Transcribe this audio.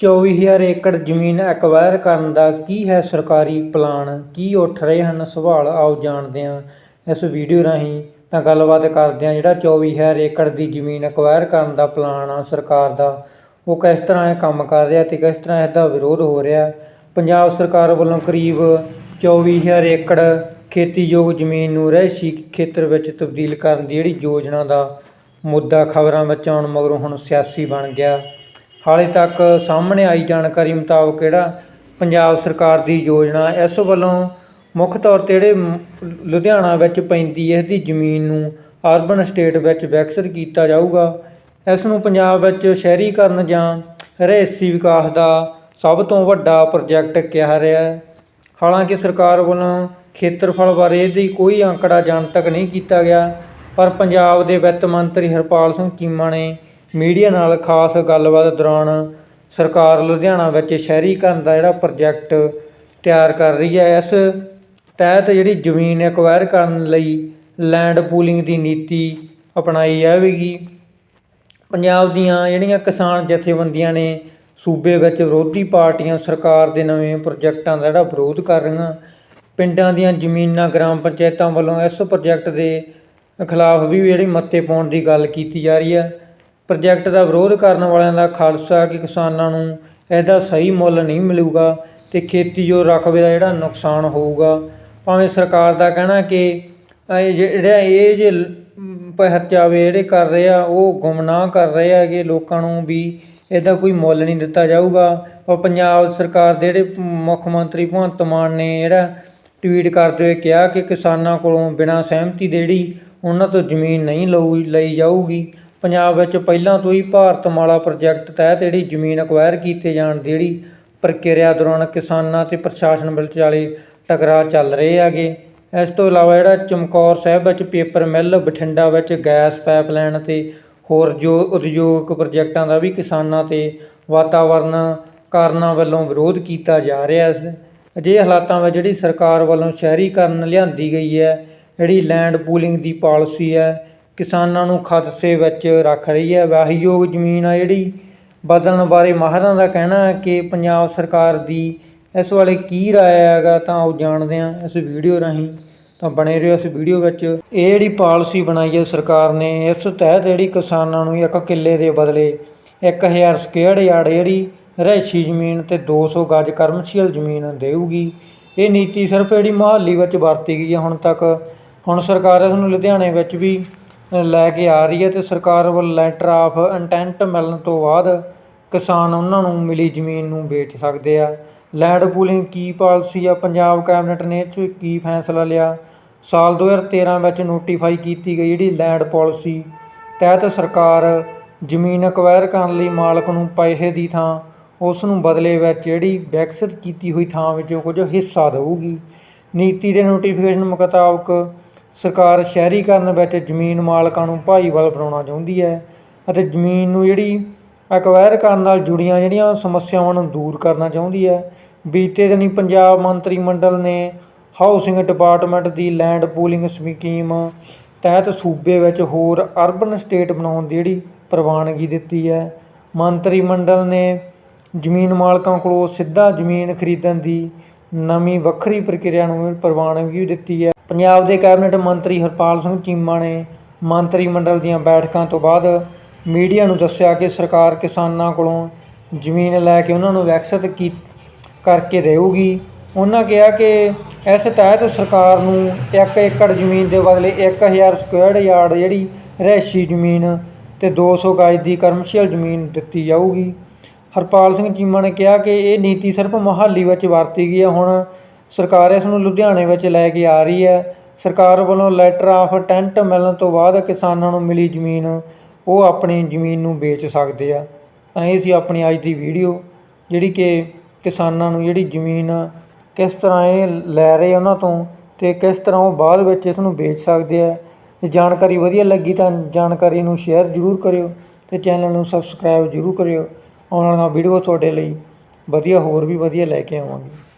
24000 ਏਕੜ ਜ਼ਮੀਨ ਐਕਵਾਇਰ ਕਰਨ ਦਾ ਕੀ ਹੈ ਸਰਕਾਰੀ ਪਲਾਨ? ਕੀ ਉੱਠ ਰਹੇ ਹਨ? ਸਵਾਲ ਆਓ ਜਾਣਦੇ ਹਾਂ ਇਸ ਵੀਡੀਓ ਰਾਹੀਂ। ਤਾਂ ਗੱਲਬਾਤ ਕਰਦੇ ਹਾਂ ਜਿਹੜਾ 24000 ਏਕੜ ਦੀ ਜ਼ਮੀਨ ਐਕਵਾਇਰ ਕਰਨ ਦਾ ਪਲਾਨ ਆ ਸਰਕਾਰ ਦਾ। ਉਹ ਕਿਸ ਤਰ੍ਹਾਂ ਇਹ ਕੰਮ ਕਰ ਰਿਹਾ ਤੇ ਕਿਸ ਤਰ੍ਹਾਂ ਇਸ ਦਾ ਵਿਰੋਧ ਹੋ ਰਿਹਾ? ਪੰਜਾਬ ਸਰਕਾਰ ਵੱਲੋਂ ਕਰੀਬ 24000 ਏਕੜ ਖੇਤੀਯੋਗ ਜ਼ਮੀਨ ਨੂੰ ਰਹਿਸ਼ੀ ਖੇਤਰ ਵਿੱਚ ਤਬਦੀਲ ਕਰਨ ਦੀ ਜਿਹੜੀ ਯੋਜਨਾ ਦਾ ਮੁੱਦਾ ਖਬਰਾਂ ਵਿੱਚ ਆਉਣ ਮਗਰੋਂ ਹੁਣ ਸਿਆਸੀ ਬਣ ਗਿਆ। ਹਾਲੇ ਤੱਕ ਸਾਹਮਣੇ ਆਈ ਜਾਣਕਾਰੀ ਮੁਤਾਬਕ ਜਿਹੜਾ ਪੰਜਾਬ ਸਰਕਾਰ ਦੀ ਯੋਜਨਾ ਇਸ ਵੱਲੋਂ ਮੁੱਖ ਤੌਰ ਤੇ ਜਿਹੜੇ ਲੁਧਿਆਣਾ ਵਿੱਚ ਪੈਂਦੀ ਹੈ, ਇਹਦੀ ਜ਼ਮੀਨ ਨੂੰ ਅਰਬਨ ਸਟੇਟ ਵਿੱਚ ਵਿਕਸਿਤ ਕੀਤਾ ਜਾਊਗਾ। ਇਸ ਨੂੰ ਪੰਜਾਬ ਵਿੱਚ ਸ਼ਹਿਰੀਕਰਨ ਜਾਂ ਰਿਹਾਇਸ਼ੀ ਵਿਕਾਸ ਦਾ ਸਭ ਤੋਂ ਵੱਡਾ ਪ੍ਰੋਜੈਕਟ ਕਿਹਾ ਰਿਹਾ ਹੈ। ਹਾਲਾਂਕਿ ਸਰਕਾਰ ਵੱਲੋਂ ਖੇਤਰਫਲ ਬਾਰੇ ਇਹਦੀ ਕੋਈ ਅੰਕੜਾ ਜਨਤਕ ਨਹੀਂ ਕੀਤਾ ਗਿਆ, ਪਰ ਪੰਜਾਬ ਦੇ ਵਿੱਤ ਮੰਤਰੀ ਹਰਪਾਲ ਸਿੰਘ ਚੀਮਾ ਨੇ ਮੀਡੀਆ ਨਾਲ ਖਾਸ ਗੱਲਬਾਤ ਦੌਰਾਨ ਸਰਕਾਰ ਲੁਧਿਆਣਾ ਵਿੱਚ ਸ਼ਹਿਰੀਕਰਨ ਦਾ ਜਿਹੜਾ ਪ੍ਰੋਜੈਕਟ ਤਿਆਰ ਕਰ ਰਹੀ ਹੈ। ਇਸ ਤਹਿਤ ਜਿਹੜੀ ਜ਼ਮੀਨ ਐਕਵਾਇਰ ਕਰਨ ਲਈ ਲੈਂਡ ਪੂਲਿੰਗ ਦੀ ਨੀਤੀ ਅਪਣਾਈ ਜਾਵੇਗੀ। ਪੰਜਾਬ ਦੀਆਂ ਜਿਹੜੀਆਂ ਕਿਸਾਨ ਜਥੇਬੰਦੀਆਂ ਨੇ ਸੂਬੇ ਵਿੱਚ ਵਿਰੋਧੀ ਪਾਰਟੀਆਂ ਸਰਕਾਰ ਦੇ ਨਵੇਂ ਪ੍ਰੋਜੈਕਟਾਂ ਦਾ ਜਿਹੜਾ ਵਿਰੋਧ ਕਰ ਰਹੀਆਂ, ਪਿੰਡਾਂ ਦੀਆਂ ਜ਼ਮੀਨਾਂ, ਗ੍ਰਾਮ ਪੰਚਾਇਤਾਂ ਵੱਲੋਂ ਇਸ ਪ੍ਰੋਜੈਕਟ ਦੇ ਖਿਲਾਫ ਵੀ ਜਿਹੜੀ ਮੱਤੇ ਪਾਉਣ ਦੀ ਗੱਲ ਕੀਤੀ ਜਾ ਰਹੀ ਹੈ। ਪ੍ਰੋਜੈਕਟ ਦਾ ਵਿਰੋਧ ਕਰਨ ਵਾਲਿਆਂ ਦਾ ਖਾਲਸਾ ਕਿ ਕਿਸਾਨਾਂ ਨੂੰ ਇਹਦਾ ਸਹੀ ਮੁੱਲ ਨਹੀਂ ਮਿਲੂਗਾ ਤੇ ਜੋ ਰਕਬੇ ਦਾ ਜਿਹੜਾ ਨੁਕਸਾਨ ਹੋਊਗਾ। ਭਾਵੇਂ ਸਰਕਾਰ ਦਾ ਕਹਿਣਾ ਕਿ ਜਿਹੜਾ ਇਹ ਜੇ ਪਹਿਰਚਾਵੇ ਜਿਹੜੇ ਕਰ ਰਹੇ ਆ, ਉਹ ਗੁੰਮਨਾਹ ਕਰ ਰਹੇ ਹੈਗੇ, ਲੋਕਾਂ ਨੂੰ ਵੀ ਇਹਦਾ ਕੋਈ ਮੁੱਲ ਨਹੀਂ ਦਿੱਤਾ ਜਾਊਗਾ। ਔਰ ਪੰਜਾਬ ਸਰਕਾਰ ਦੇ ਜਿਹੜੇ ਮੁੱਖ ਮੰਤਰੀ ਭਗਵੰਤ ਮਾਨ ਨੇ ਜਿਹੜਾ ਟਵੀਟ ਕਰਦੇ ਹੋਏ ਕਿਹਾ ਕਿ ਕਿਸਾਨਾਂ ਕੋਲੋਂ ਬਿਨਾਂ ਸਹਿਮਤੀ ਦੇ ਜਿਹੜੀ ਉਹਨਾਂ ਤੋਂ ਜ਼ਮੀਨ ਨਹੀਂ ਲਊ, ਲਈ ਜਾਊਗੀ। ਪੰਜਾਬ ਵਿੱਚ ਪਹਿਲਾਂ ਤੋਂ ਹੀ ਭਾਰਤਮਾਲਾ ਪ੍ਰੋਜੈਕਟ ਤਹਿਤ ਜਿਹੜੀ ਜ਼ਮੀਨ ਅਕਵਾਇਰ ਕੀਤੇ ਜਾਣ ਦੀ ਜਿਹੜੀ ਪ੍ਰਕਿਰਿਆ ਦੌਰਾਨ ਕਿਸਾਨਾਂ ਅਤੇ ਪ੍ਰਸ਼ਾਸਨ ਵਿਚਾਲੇ ਟਕਰਾਅ ਚੱਲ ਰਹੇ ਹੈਗੇ। ਇਸ ਤੋਂ ਇਲਾਵਾ ਜਿਹੜਾ ਚਮਕੌਰ ਸਾਹਿਬ ਵਿੱਚ ਪੇਪਰ ਮਿੱਲ ਬਠਿੰਡਾ ਵਿੱਚ ਗੈਸ ਪਾਈਪਲਾਈਨ ਅਤੇ ਹੋਰ ਜੋ ਉਦਯੋਗਿਕ ਪ੍ਰੋਜੈਕਟਾਂ ਦਾ ਵੀ ਕਿਸਾਨਾਂ ਤੇ ਵਾਤਾਵਰਨ ਕਾਰਨਾਂ ਵੱਲੋਂ ਵਿਰੋਧ ਕੀਤਾ ਜਾ ਰਿਹਾ ਹੈ ਅਜਿਹੇ ਹਾਲਾਤਾਂ ਵਿੱਚ ਜਿਹੜੀ ਸਰਕਾਰ ਵੱਲੋਂ ਸ਼ਹਿਰੀਕਰਨ ਲਿਆਂਦੀ ਗਈ ਹੈ, ਜਿਹੜੀ ਲੈਂਡ ਪੂਲਿੰਗ ਦੀ ਪਾਲਿਸੀ ਹੈ ਕਿਸਾਨਾਂ ਨੂੰ ਖਦਸ਼ੇ ਵਿੱਚ ਰੱਖ ਰਹੀ ਹੈ। ਵਾਹੀਯੋਗ ਜ਼ਮੀਨ ਆ ਜਿਹੜੀ। ਬਦਲਣ ਬਾਰੇ ਮਾਹਰਾਂ ਦਾ ਕਹਿਣਾ ਹੈ ਕਿ ਪੰਜਾਬ ਸਰਕਾਰ ਦੀ ਇਸ ਵਾਲੇ ਕੀ ਰਾਏ ਹੈਗਾ ਤਾਂ ਆਓ ਜਾਣਦੇ ਹਾਂ ਇਸ ਵੀਡੀਓ ਰਾਹੀਂ। ਤਾਂ ਬਣੇ ਰਹੋ ਇਸ ਵੀਡੀਓ ਵਿੱਚ। ਇਹ ਜਿਹੜੀ ਪਾਲਿਸੀ ਬਣਾਈ ਹੈ ਸਰਕਾਰ ਨੇ, ਇਸ ਤਹਿਤ ਜਿਹੜੀ ਕਿਸਾਨਾਂ ਨੂੰ ਇੱਕ ਕਿੱਲੇ ਦੇ ਬਦਲੇ 1000 ਸਕੁਅਰ ਯਾਰਡ ਜਿਹੜੀ ਰਿਹਾਇਸ਼ੀ ਜ਼ਮੀਨ ਤੇ 200 ਗਜ ਕਮਰਸ਼ੀਅਲ ਜ਼ਮੀਨ ਦੇਊਗੀ। ਇਹ ਨੀਤੀ ਸਿਰਫ ਜਿਹੜੀ ਮੁਹਾਲੀ ਵਿੱਚ ਵਰਤੀ ਗਈ ਹੈ ਹੁਣ ਤੱਕ। ਹੁਣ ਸਰਕਾਰ ਇਸ ਨੂੰ ਲੁਧਿਆਣੇ ਵਿੱਚ ਵੀ ਲੈ ਕੇ ਆ ਰਹੀ ਹੈ ਅਤੇ ਸਰਕਾਰ ਵੱਲੋਂ ਲੈਟਰ ਆਫ ਇੰਟੈਂਟ ਮਿਲਣ ਤੋਂ ਬਾਅਦ ਕਿਸਾਨ ਉਹਨਾਂ ਨੂੰ ਮਿਲੀ ਜ਼ਮੀਨ ਨੂੰ ਵੇਚ ਸਕਦੇ ਆ। ਲੈਂਡ ਪੂਲਿੰਗ ਕੀ ਪਾਲਿਸੀ ਆ? ਪੰਜਾਬ ਕੈਬਨਿਟ ਨੇ ਇਹ 'ਚ ਕੀ ਫੈਸਲਾ ਲਿਆ? ਸਾਲ 2013 ਵਿੱਚ ਨੋਟੀਫਾਈ ਕੀਤੀ ਗਈ ਜਿਹੜੀ ਲੈਂਡ ਪਾਲਿਸੀ ਤਹਿਤ ਸਰਕਾਰ ਜ਼ਮੀਨ ਅਕਵਾਇਰ ਕਰਨ ਲਈ ਮਾਲਕ ਨੂੰ ਪੈਸੇ ਦੀ ਥਾਂ, ਉਸ ਨੂੰ ਬਦਲੇ ਵਿੱਚ ਜਿਹੜੀ ਵਿਕਸਿਤ ਕੀਤੀ ਹੋਈ ਥਾਂ ਵਿੱਚੋਂ ਕੁਝ ਹਿੱਸਾ ਦੇਊਗੀ। ਨੀਤੀ ਦੇ ਨੋਟੀਫਿਕੇਸ਼ਨ ਮੁਤਾਬਕ ਸਰਕਾਰ ਸ਼ਹਿਰੀਕਰਨ ਵਿੱਚ ਜ਼ਮੀਨ ਮਾਲਕਾਂ ਨੂੰ ਭਾਈਵਾਲ ਬਣਾਉਣਾ ਚਾਹੁੰਦੀ ਹੈ ਅਤੇ ਜ਼ਮੀਨ ਨੂੰ ਜਿਹੜੀ ਅਕਵਾਇਰ ਕਰਨ ਨਾਲ ਜੁੜੀਆਂ ਜਿਹੜੀਆਂ ਸਮੱਸਿਆਵਾਂ ਨੂੰ ਦੂਰ ਕਰਨਾ ਚਾਹੁੰਦੀ ਹੈ। ਬੀਤੇ ਦਿਨੀ ਪੰਜਾਬ ਮੰਤਰੀ ਮੰਡਲ ਨੇ ਹਾਊਸਿੰਗ ਡਿਪਾਰਟਮੈਂਟ ਦੀ ਲੈਂਡ ਪੂਲਿੰਗ ਸਕੀਮ ਤਹਿਤ ਸੂਬੇ ਵਿੱਚ ਹੋਰ ਅਰਬਨ ਸਟੇਟ ਬਣਾਉਣ ਦੀ ਜਿਹੜੀ ਪ੍ਰਵਾਨਗੀ ਦਿੱਤੀ ਹੈ। ਮੰਤਰੀ ਮੰਡਲ ਨੇ ਜ਼ਮੀਨ ਮਾਲਕਾਂ ਕੋਲੋਂ ਸਿੱਧਾ ਜ਼ਮੀਨ ਖਰੀਦਣ ਦੀ ਨਵੀਂ ਵੱਖਰੀ ਪ੍ਰਕਿਰਿਆ ਨੂੰ ਪ੍ਰਵਾਨਗੀ ਦਿੱਤੀ ਹੈ। ਪੰਜਾਬ ਦੇ ਕੈਬਨਿਟ ਮੰਤਰੀ ਹਰਪਾਲ ਸਿੰਘ ਚੀਮਾ ਨੇ ਮੰਤਰੀ ਮੰਡਲ ਦੀਆਂ ਬੈਠਕਾਂ ਤੋਂ ਬਾਅਦ ਮੀਡੀਆ ਨੂੰ ਦੱਸਿਆ ਕਿ ਸਰਕਾਰ ਕਿਸਾਨਾਂ ਕੋਲੋਂ ਜ਼ਮੀਨ ਲੈ ਕੇ ਉਹਨਾਂ ਨੂੰ ਵਿਕਸਿਤ ਕੀ ਕਰਕੇ ਦੇਊਗੀ। ਉਹਨਾਂ ਕਿਹਾ ਕਿ ਇਸ ਤਹਿਤ ਸਰਕਾਰ ਨੂੰ 1 ਏਕੜ ਜ਼ਮੀਨ ਦੇ ਬਦਲੇ 1000 ਸਕੁਅਰ ਯਾਰਡ ਜਿਹੜੀ ਰਿਹਾਇਸ਼ੀ ਜ਼ਮੀਨ ਤੇ 200 ਗਜ ਦੀ ਕਮਰਸ਼ੀਅਲ ਜ਼ਮੀਨ ਦਿੱਤੀ ਜਾਊਗੀ। ਹਰਪਾਲ ਸਿੰਘ ਚੀਮਾ ਨੇ ਕਿਹਾ ਕਿ ਇਹ ਨੀਤੀ ਸਿਰਫ ਮੁਹਾਲੀ ਵਿੱਚ ਵਰਤੀ ਗਈ ਹੈ। ਹੁਣ ਸਰਕਾਰ ਇਸ ਨੂੰ ਲੁਧਿਆਣੇ ਵਿੱਚ ਲੈ ਕੇ ਆ ਰਹੀ ਹੈ। ਸਰਕਾਰ ਵੱਲੋਂ ਲੈਟਰ ਆਫ ਟੈਂਟ ਮਿਲਣ ਤੋਂ ਬਾਅਦ ਕਿਸਾਨਾਂ ਨੂੰ ਮਿਲੀ ਜ਼ਮੀਨ, ਉਹ ਆਪਣੀ ਜ਼ਮੀਨ ਨੂੰ ਵੇਚ ਸਕਦੇ ਆ। ਤਾਂ ਇਹ ਸੀ ਆਪਣੀ ਅੱਜ ਦੀ ਵੀਡੀਓ, ਜਿਹੜੀ ਕਿ ਕਿਸਾਨਾਂ ਨੂੰ ਜਿਹੜੀ ਜ਼ਮੀਨ ਕਿਸ ਤਰ੍ਹਾਂ ਇਹ ਲੈ ਰਹੇ ਉਹਨਾਂ ਤੋਂ ਤੇ ਕਿਸ ਤਰ੍ਹਾਂ ਉਹ ਬਾਅਦ ਵਿੱਚ ਇਸ ਨੂੰ ਵੇਚ ਸਕਦੇ ਆ। ਜੇ ਜਾਣਕਾਰੀ ਵਧੀਆ ਲੱਗੀ ਤਾਂ ਜਾਣਕਾਰੀ ਨੂੰ ਸ਼ੇਅਰ ਜ਼ਰੂਰ ਕਰਿਓ ਤੇ ਚੈਨਲ ਨੂੰ ਸਬਸਕ੍ਰਾਈਬ ਜ਼ਰੂਰ ਕਰਿਓ। ਆਉਣ ਵਾਲੀਆਂ ਵੀਡੀਓ ਤੁਹਾਡੇ ਲਈ ਵਧੀਆ, ਹੋਰ ਵੀ ਵਧੀਆ ਲੈ ਕੇ ਆਵਾਂਗੇ।